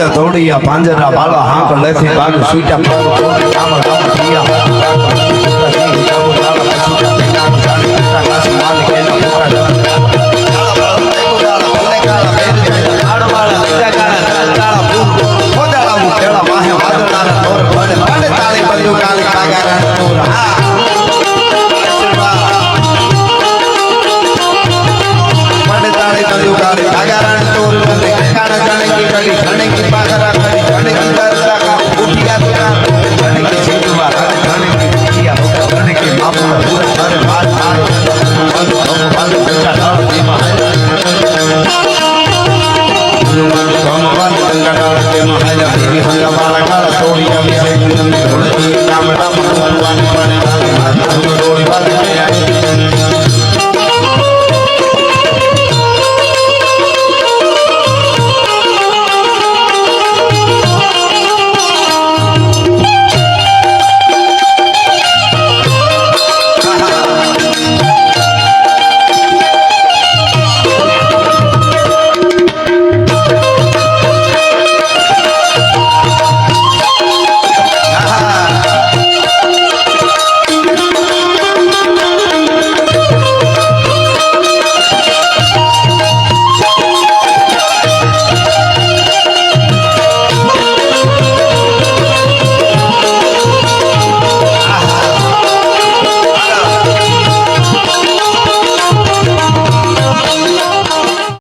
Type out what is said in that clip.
રાંધે દોડિયા પાંજરા ભાળા હાંક લેથી બાગ સૂટ્યા પગ Ah! રામ રામ ભગવાન